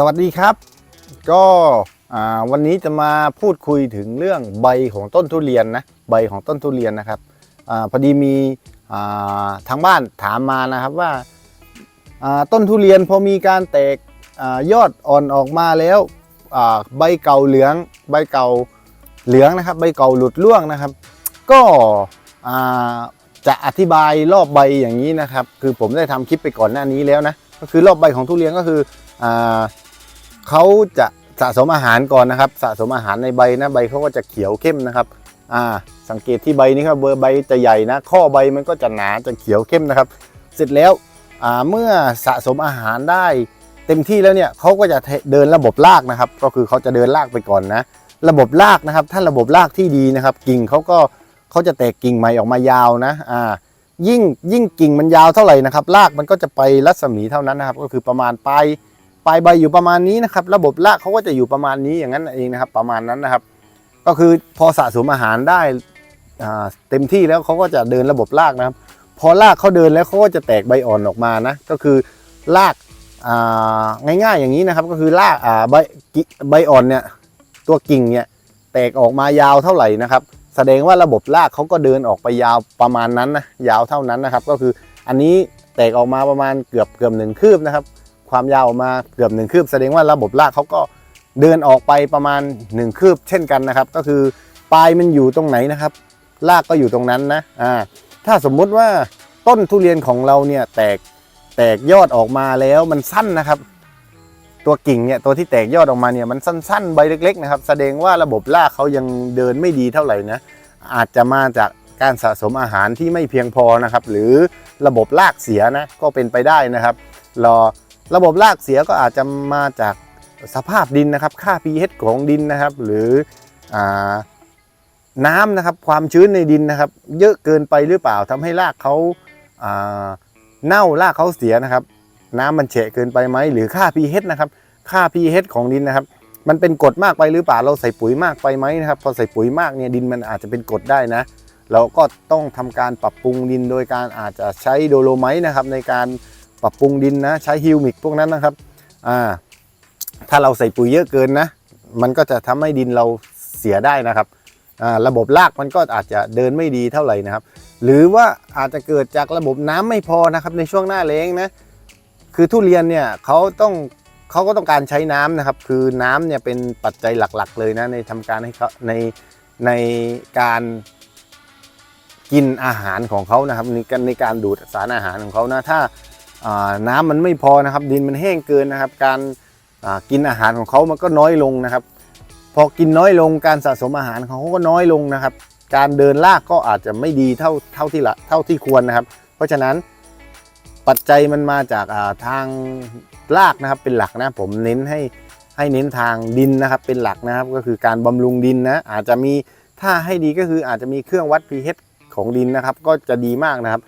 สวัสดีครับ ก็วันนี้จะมาพูดคุยถึงเรื่องใบของต้นทุเรียนนะใบของต้นทุเรียนนะครับอพอดีมีทางบ้านถามมานะครับว่าต้นทุเรียนพอมีการแตกอยอดอ่อนออกมาแล้วใบเก่าเหลือง ใบเก่าเหลืองนะครับ ใบเก่าหลุดร่วงนะครับ ก็จะอธิบายรอบใบอย่างนี้นะครับ คือผมได้ทำคลิปไปก่อนหน้านี้แล้วนะก็คือรอบใบของทุเรียนก็คืออ เขาจะสะสมอาหารก่อนนะครับ สะสมอาหารในใบนะใบเขาก็จะเขียวเข้มนะครับอ่าสังเกตที่ใบนี้ครับเบอร์ใบจะใหญ่นะ ข้อใบมันก็จะหนาจะเขียวเข้มนะครับ เสร็จแล้วอ่าเมื่อสะสมอาหารได้เต็มที่แล้วเนี่ยเขาก็จะเดินระบบรากนะครับ ก็คือเขาจะเดินรากไปก่อนนะ ระบบรากนะครับ ถ้าระบบรากที่ดีนะครับ กิ่งเขาก็เขาจะแตกกิ่งใหม่ออกมายาวนะอ่ายิ่งยิ่งกิ่งมันยาวเท่าไหร่นะครับรากมันก็จะไปรัศมีเท่านั้นนะครับ ก็คือประมาณปลาย ปลายใบอยู่ประมาณนี้นะครับ ระบบรากเขาก็จะอยู่ประมาณนี้อย่างนั้นเองนะครับ ประมาณนั้นนะครับ ก็คือพอสะสมอาหารได้เต็มที่แล้วเขาก็จะเดินระบบรากนะครับ พอรากเขาเดินแล้วเขาก็จะแตกใบอ่อนออกมานะ ก็คือรากง่ายๆอย่างนี้นะครับ ก็คือรากใบใบอ่อนเนี่ยตัวกิ่งเนี่ยแตกออกมายาวเท่าไหร่นะครับ แสดงว่าระบบรากเขาก็เดินออกไปยาวประมาณนั้นนะยาวเท่านั้นนะครับ ก็คืออันนี้แตกออกมาประมาณเกือบเกือบหนึ่งคืบนะครับ ความยาวออกมาเกือบหนึ่งคืบ แสดงว่าระบบรากเขาก็เดินออกไปประมาณหนึ่งคืบ เช่นกันนะครับ ก็คือปลายมันอยู่ตรงไหนนะครับรากก็อยู่ตรงนั้นนะอ่าถ้าสมมุติว่าต้นทุเรียนของเราเนี่ยแตกแตกยอดออกมาแล้วมันสั้นนะครับ ตัวกิ่งเนี่ยตัวที่แตกยอดออกมาเนี่ยมันสั้น ๆ ใบเล็ก ๆ นะครับ แสดงว่าระบบรากเขายังเดินไม่ดีเท่าไหร่นะอาจจะมาจากการสะสมอาหารที่ไม่เพียงพอนะครับ หรือระบบรากเสียนะก็เป็นไปได้นะครับ รอ ระบบรากเสียก็อาจจะมาจากสภาพดินนะครับ ค่า pH ของดินนะครับ หรืออน้ำนะครับ ความชื้นในดินนะครับ เยอะเกินไปหรือเปล่าทำให้รากเขาเน่ารากเขาเสียนะครับ น้ำมันเฉะเกินไปไหมหรือค่า pH นะครับ ค่า pH ของดินนะครับ มันเป็นกรดมากไปหรือเปล่าเราใส่ปุ๋ยมากไปไหมนะครับ พอใส่ปุ๋ยมากเนี่ยดินมันอาจจะเป็นกรดได้นะเราก็ต้องทำการปรับปรุงดินโดยการอาจจะใช้โดโลไมต์นะครับในการ ปรับปรุงดินนะ ใช้ฮิวมิกพวกนั้นนะครับอ่าถ้าเราใส่ปุ๋ยเยอะเกินนะ มันก็จะทำให้ดินเราเสียได้นะครับอ่าระบบรากมันก็อาจจะเดินไม่ดีเท่าไหร่นะครับ หรือว่าอาจจะเกิดจากระบบน้ำไม่พอนะครับในช่วงหน้าแล้งนะคือทุเรียนเนี่ยเขาต้องเขาก็ต้องการใช้น้ำนะครับ คือน้ำเนี่ยเป็นปัจจัยหลักๆ เลยนะในทำการให้เขาในในการกินอาหารของเขานะครับในในการดูดสารอาหารของเขานะถ้า น้ำมันไม่พอนะครับ ดินมันแห้งเกินนะครับ การกินอาหารของเขามันก็น้อยลงนะครับ พอกินน้อยลงการสะสมอาหารของเขาก็น้อยลงนะครับ การเดินลากก็อาจจะไม่ดีเท่าเท่าที่ละเท่าที่ควรนะครับ เพราะฉะนั้นปัจจัยมันมาจากาทางรากนะครับเป็นหลักนะผมเน้นให้ให้เน้นทางดินนะครับเป็นหลักนะครับก็คือการบำรุงดินนะอาจจะมีถ้าให้ดีก็คืออาจจะมีเครื่องวัด pH ของดินนะครับ ก็จะดีมากนะครับ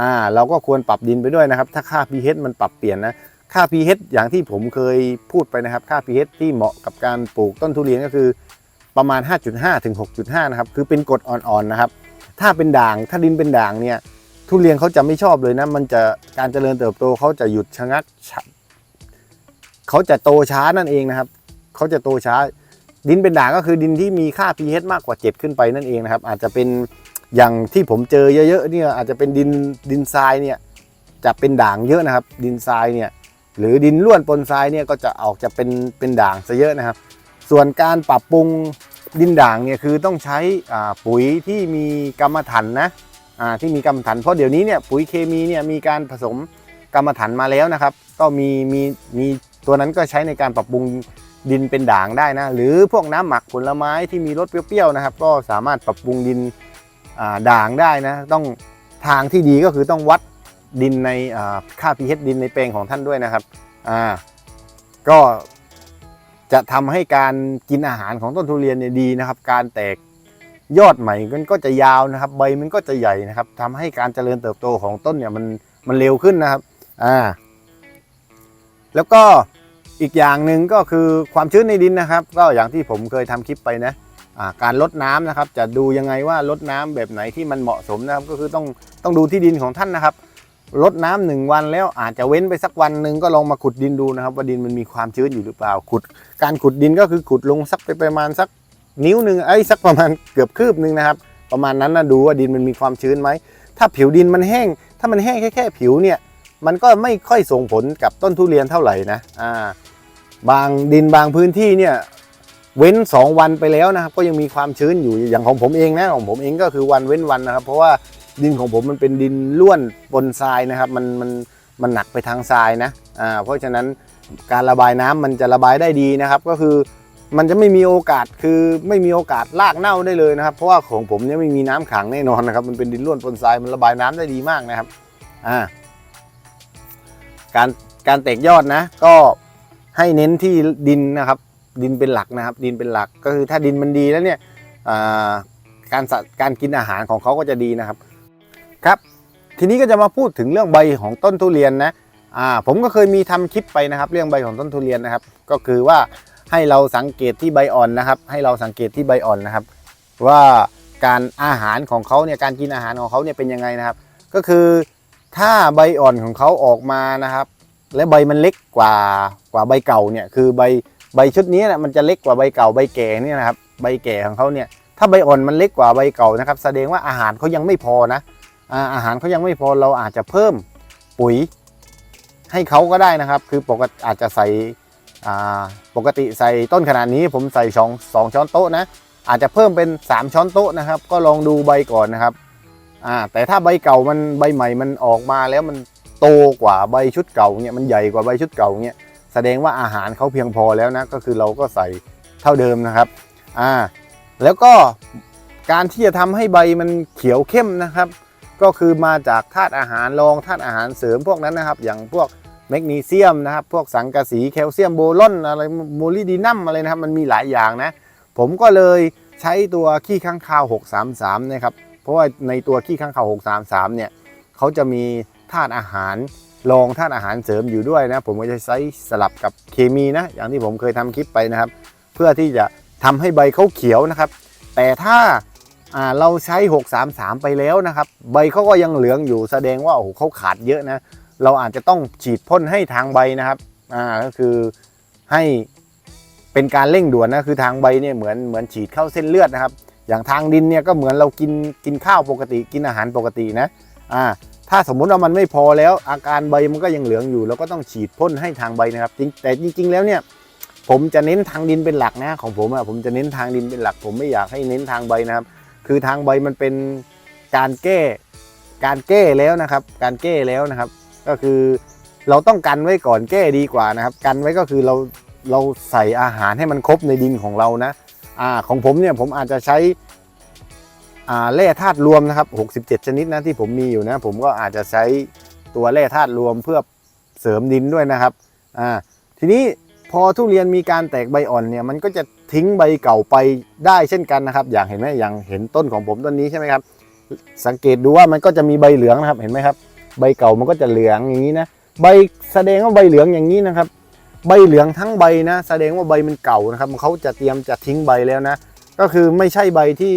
อ่าเราก็ควรปรับดินไปด้วยนะครับ ถ้าค่า pH มันปรับเปลี่ยนนะค่า pH อย่างที่ผมเคยพูดไปนะครับ ค่า pH ที่เหมาะกับการปลูกต้นทุเรียนก็คือประมาณ 5.5 ถึง 6.5 นะครับ คือเป็นกรดอ่อนๆนะครับ ถ้าเป็นด่าง ถ้าดินเป็นด่างเนี่ย ทุเรียนเขาจะไม่ชอบเลยนะ มันจะการเจริญเติบโตเขาจะหยุดชะงัก เขาจะโตช้านั่นเองนะครับ เขาจะโตช้า ดินเป็นด่างก็คือดินที่มีค่า pH มากกว่า 7 ขึ้นไปนั่นเองนะครับ อาจจะเป็น อย่างที่ผมเจอเยอะๆเนี่ยอาจจะเป็นดินดินทรายเนี่ยจะเป็นด่างเยอะนะครับ ดินทรายเนี่ยหรือดินล้วนปนทรายเนี่ยก็จะออกจะเป็นเป็นด่างซะเยอะนะครับ ส่วนการปรับปรุงดินด่างเนี่ยคือต้องใช้อ่าปุ๋ยที่มีกรรมฐานนะที่มีกรรมฐานเพราะเดี๋ยวนี้เนี่ยปุ๋ยเคมีเนี่ยมีการผสมกรรมฐานมาแล้วนะครับ ก็มีมีมีตัวนั้นก็ใช้ในการปรับปรุงดินเป็นด่างได้นะ หรือพวกน้ำหมักผลไม้ที่มีรสเปรี้ยวๆนะครับ ก็สามารถปรับปรุงดิน ด่างได้นะต้องทางที่ดีก็คือต้องวัดดินในอ่าค่า pH ดินในแปลงของท่านด้วยนะครับอ่าก็จะทำให้การกินอาหารของต้นทุเรียนเนี่ยดีนะครับ การแตกยอดใหม่มันก็จะยาวนะครับ ใบมันก็จะใหญ่นะครับทำให้การเจริญเติบโตของต้นเนี่ยมันมันเร็วขึ้นนะครับอ่าแล้วก็อีกอย่างหนึ่งก็คือความชื้นในดินนะครับ ก็อย่างที่ผมเคยทำคลิปไปนะ การลดน้ำนะครับ จะดูยังไงว่าลดน้ำแบบไหนที่มันเหมาะสมนะครับ ก็คือต้องต้องดูที่ดินของท่านนะครับลดน้ำหนึ่งวันแล้วอาจจะเว้นไปสักวันหนึ่งก็ลองมาขุดดินดูนะครับ ว่าดินมันมีความชื้นอยู่หรือเปล่าขุด การขุดดินก็คือขุดลงสักไปประมาณสักนิ้วหนึ่งไอ้สักประมาณเกือบคืบหนึ่งนะครับ ประมาณนั้นนะดูว่าดินมันมีความชื้นไหมถ้าผิวดินมันแห้ง ถ้ามันแห้งแค่แค่ผิวเนี่ยมันก็ไม่ค่อยส่งผลกับต้นทุเรียนเท่าไหร่นะอ่าบางดินบางพื้นที่เนี่ย เว้น 2 วันไปแล้วนะครับก็ยังมีความชื้นอยู่อย่างของผมเองนะของผมเองก็คือวันเว้นวันนะครับ เพราะว่าดินของผมมันเป็นดินล้วนปนทรายนะครับ มันมันมันหนักไปทางทรายนะอ่าเพราะฉะนั้นการระบายน้ำมันจะระบายได้ดีนะครับ ก็คือมันจะไม่มีโอกาสคือไม่มีโอกาสลากเน่าได้เลยนะครับ เพราะว่าของผมเนี่ยไม่มีน้ำขังแน่นอนนะครับมันเป็นดินล้วนปนทรายมันระบายน้ำได้ดีมากนะครับอ่าการการแตกยอดนะก็ให้เน้นที่ดินนะครับ ดินเป็นหลักนะครับ ดินเป็นหลักก็คือถ้าดินมันดีแล้วเนี่ยการสัตว์การกินอาหารของเขาก็จะดีนะครับครับ ทีนี้ก็จะมาพูดถึงเรื่องใบของต้นทุเรียนนะผมก็เคยมีทำคลิปไปนะครับ เรื่องใบของต้นทุเรียนนะครับ ก็คือว่าให้เราสังเกตที่ใบอ่อนนะครับ ให้เราสังเกตที่ใบอ่อนนะครับ ว่าการอาหารของเขาเนี่ยการกินอาหารของเขาเนี่ยเป็นยังไงนะครับ ก็คือถ้าใบอ่อนของเขาออกมานะครับ และใบมันเล็กกว่ากว่าใบเก่าเนี่ยคือใบ ใบชุดนี้นะมันจะเล็กกว่าใบเก่าใบแก่เนี่ยนะครับ ใบแก่ของเขาเนี่ย ถ้าใบอ่อนมันเล็กกว่าใบเก่านะครับ แสดงว่าอาหารเขายังไม่พอนะอาหารเขายังไม่พอเราอาจจะเพิ่มปุ๋ย ให้เขาก็ได้นะครับ คือปกติอาจจะใส่ปกติใส่ต้นขนาดนี้ผมใส่สองสองช้อนโต๊ะนะอาจจะเพิ่มเป็น 3 ช้อนโต๊ะนะครับ ก็ลองดูใบก่อนนะครับอ่าแต่ถ้าใบเก่ามันใบใหม่มันออกมาแล้วมันโตกว่าใบชุดเก่าเนี่ยมันใหญ่กว่าใบชุดเก่าเนี่ย แสดงว่าอาหารเขาเพียงพอแล้วนะก็คือเราก็ใส่เท่าเดิมนะครับอ่าแล้วก็การที่จะทำให้ใบมันเขียวเข้มนะครับ ก็คือมาจากธาตุอาหารรองธาตุอาหารเสริมพวกนั้นนะครับ อย่างพวกแมกนีเซียมนะครับ พวกสังกะสีแคลเซียมโบรอนอะไรโมลิดีนัมอะไรนะครับ มันมีหลายอย่างนะ ผมก็เลยใช้ตัวขี้ข้างคาว 633 นะครับ เพราะว่าในตัวขี้ข้างคาว 633 เนี่ยเขาจะมีธาตุอาหาร รองธาตุอาหารเสริมอยู่ด้วยนะ ผมก็จะใช้สลับกับเคมีนะ อย่างที่ผมเคยทำคลิปไปนะครับ เพื่อที่จะทำให้ใบเขาเขียวนะครับ แต่ถ้าอ่าเราใช้ 633 ไปแล้วนะครับ ใบเขาก็ยังเหลืองอยู่แสดงว่าโอ้โหเขาขาดเยอะนะ เราอาจจะต้องฉีดพ่นให้ทางใบนะครับอ่าก็คือให้เป็นการเร่งด่วนนะคือทางใบเนี่ยเหมือนเหมือนฉีดเข้าเส้นเลือดนะครับ อย่างทางดินเนี่ยก็เหมือนเรากินกินข้าวปกติกินอาหารปกตินะอ่า ถ้าสมมุติว่ามันไม่พอแล้วอาการใบมันก็ยังเหลืองอยู่เราก็ต้องฉีดพ่นให้ทางใบนะครับจริงแต่จริง ๆ แล้วเนี่ยผมจะเน้นทางดินเป็นหลักนะของผมอะผมจะเน้นทางดินเป็นหลัก ผมไม่อยากให้เน้นทางใบนะครับ คือทางใบมันเป็นการแก้ การแก้แล้วนะครับ การแก้แล้วนะครับ ก็คือเราต้องกันไว้ก่อนแก้ดีกว่านะครับ กันไว้ก็คือเราเราใส่อาหารให้มันครบในดินของเรานะอ่าของผมเนี่ยผมอาจจะใช้ แร่ธาตุรวมนะครับ 67 ชนิดนะที่ผมมีอยู่นะ ผมก็อาจจะใช้ตัวแร่ธาตุรวมเพื่อเสริมดินด้วยนะครับอ่าทีนี้พอทุเรียนมีการแตกใบอ่อนเนี่ยมันก็จะทิ้งใบเก่าไปได้เช่นกันนะครับ อย่างเห็นไหมอย่างเห็นต้นของผมต้นนี้ใช่ไหมครับ สังเกตดูว่ามันก็จะมีใบเหลืองนะครับเห็นไหมครับ ใบเก่ามันก็จะเหลืองอย่างนี้นะใบแสดงว่าใบเหลืองอย่างนี้นะครับ ใบเหลืองทั้งใบนะ แสดงว่าใบมันเก่านะครับเขาจะเตรียมจะทิ้งใบแล้วนะ ก็คือไม่ใช่ใบที่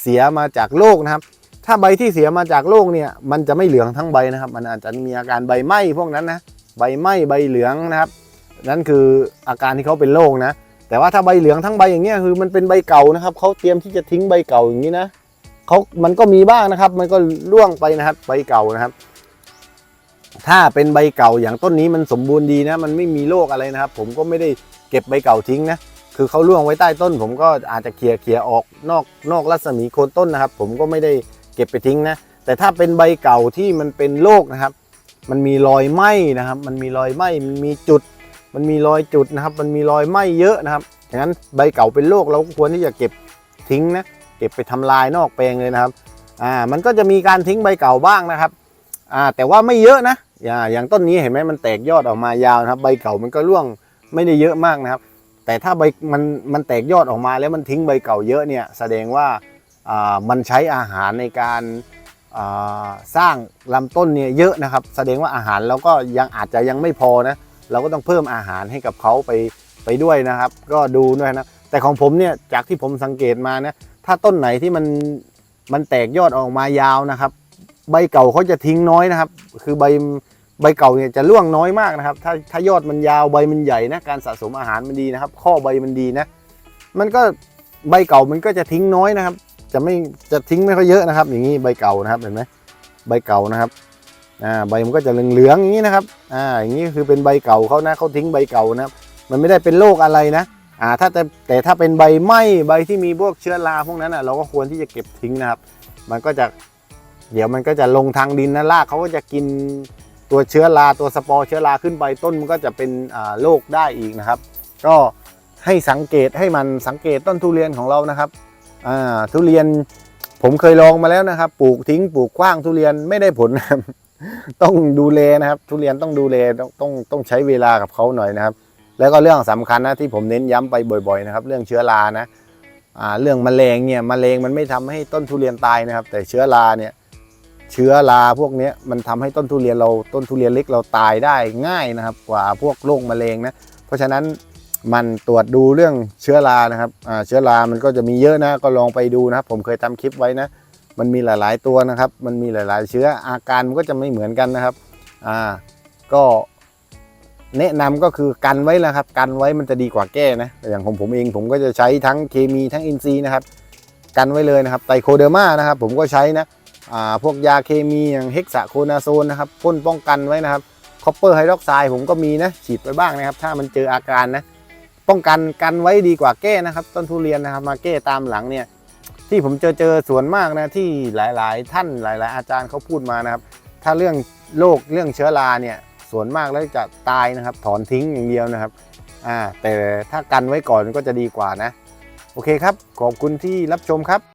เสียมาจากโรคนะครับ ถ้าใบที่เสียมาจากโรคเนี่ยมันจะไม่เหลืองทั้งใบนะครับ มันอาจจะมีอาการใบไหม้พวกนั้นนะใบไหม้ใบเหลืองนะครับ นั่นคืออาการที่เขาเป็นโรคนะ แต่ว่าถ้าใบเหลืองทั้งใบอย่างเงี้ยคือมันเป็นใบเก่านะครับเขาเตรียมที่จะทิ้งใบเก่าอย่างนี้นะเขามันก็มีบ้างนะครับ มันก็ร่วงไปนะครับ ใบเก่านะครับ ถ้าเป็นใบเก่าอย่างต้นนี้มันสมบูรณ์ดีนะ มันไม่มีโรคอะไรนะครับ ผมก็ไม่ได้เก็บใบเก่าทิ้งนะ คือเขาล่วงไว้ใต้ต้น ผมก็อาจจะเคลียร์เคลียออกนอกนอกรัศมีโคนต้นนะครับ ผมก็ไม่ได้เก็บไปทิ้งนะ แต่ถ้าเป็นใบเก่าที่มันเป็นโรคนะครับ มันมีรอยไหมนะครับ มันมีรอยไหมมันมีจุด มันมีรอยจุดนะครับ มันมีรอยไหมเยอะนะครับดังนั้นใบเก่าเป็นโรคเราก็ควรที่จะเก็บทิ้งนะเก็บไปทำลายนอกแปลงเลยนะครับอ่ามันก็จะมีการทิ้งใบเก่าบ้างนะครับอ่าแต่ว่าไม่เยอะนะ อย่าอย่างต้นนี้เห็นไหมมันแตกยอดออกมายาวนะครับ ใบเก่ามันก็ร่วงไม่ได้เยอะมากนะครับ แต่ถ้าใบมันมันแตกยอดออกมาแล้วมันทิ้งใบเก่าเยอะเนี่ยแสดงว่ามันใช้อาหารในการสร้างลำต้นเนี่ยเยอะนะครับ แสดงว่าอาหารเราก็ยังอาจจะยังไม่พอนะเราก็ต้องเพิ่มอาหารให้กับเขาไปไปด้วยนะครับ ก็ดูด้วยนะแต่ของผมเนี่ยจากที่ผมสังเกตมานะถ้าต้นไหนที่มันมันแตกยอดออกมายาวนะครับ ใบเก่าเขาจะทิ้งน้อยนะครับ คือใบ ใบเก่าเนี่ยจะร่วงน้อยมากนะครับ ถ้าถ้ายอดมันยาวใบมันใหญ่นะการสะสมอาหารมันดีนะครับ ข้อใบมันดีนะ มันก็ใบเก่ามันก็จะทิ้งน้อยนะครับ จะไม่จะทิ้งไม่ค่อยเยอะนะครับ อย่างนี้ใบเก่านะครับเห็นไหมใบเก่านะครับอ่าใบมันก็จะเหลืองๆอย่างนี้นะครับอ่าอย่างนี้คือเป็นใบเก่าเขานะเขาทิ้งใบเก่านะครับ มันไม่ได้เป็นโรคอะไรนะอ่าถ้าแต่แต่ถ้าเป็นใบไหม้ใบที่มีพวกเชื้อราพวกนั้นอะเราก็ควรที่จะเก็บทิ้งนะครับ มันก็จะเดี๋ยวมันก็จะลงทางดินนะรากเขาก็จะกิน ตัวเชื้อราตัวสปอร์เชื้อราขึ้นไปต้นมันก็จะเป็นโรคได้อีกนะครับ ก็ให้สังเกตให้มันสังเกตต้นทุเรียนของเรานะครับทุเรียนผมเคยลองมาแล้วนะครับ ปลูกทิ้งปลูกกว้างทุเรียนไม่ได้ผลต้องดูแลนะครับ ทุเรียนต้องดูแลต้องต้องต้องใช้เวลากับเขาหน่อยนะครับ แล้วก็เรื่องสำคัญนะที่ผมเน้นย้ำไปบ่อยๆนะครับ เรื่องเชื้อรานะอ่าเรื่องแมลงเนี่ยแมลงมันไม่ทำให้ต้นทุเรียนตายนะครับ แต่เชื้อราเนี่ย เชื้อราพวกนี้มันทำให้ต้นทุเรียนเราต้นทุเรียนเล็กเราตายได้ง่ายนะครับ กว่าพวกโรคแมลงนะเพราะฉะนั้นมันตรวจดูเรื่องเชื้อรานะครับเชื้อรามันก็จะมีเยอะนะก็ลองไปดูนะครับ ผมเคยทำคลิปไว้นะ มันมีหลาย ๆ ตัวนะครับ มันมีหลาย ๆ เชื้ออาการมันก็จะไม่เหมือนกันนะครับอ่าก็แนะนำก็คือกันไว้แล้วครับ กันไว้มันจะดีกว่าแก้นะอย่างของผมเองผมก็จะใช้ทั้งเคมีทั้งอินทรีย์นะครับ กันไว้เลยนะครับไตโคเดอร์มานะครับ ผมก็ใช้นะ พวกยาเคมีอย่างเฮกซาโคนาโซนนะครับพ่นป้องกันไว้นะครับคอปเปอร์ไฮดรอกไซด์ผมก็มีนะฉีดไปบ้างนะครับ ถ้ามันเจออาการนะป้องกันกันไว้ดีกว่าแก้นะครับ ต้นทุเรียนนะครับมาแก้ตามหลังเนี่ยที่ผมเจอเจอส่วนมากนะที่หลาย ๆ ท่านหลาย ๆ อาจารย์เขาพูดมานะครับ ถ้าเรื่องโรคเรื่องเชื้อราเนี่ยส่วนมากแล้วจะตายนะครับ ถอนทิ้งอย่างเดียวนะครับอ่าแต่ถ้ากันไว้ก่อนก็จะดีกว่านะ โอเคครับ ขอบคุณที่รับชมครับ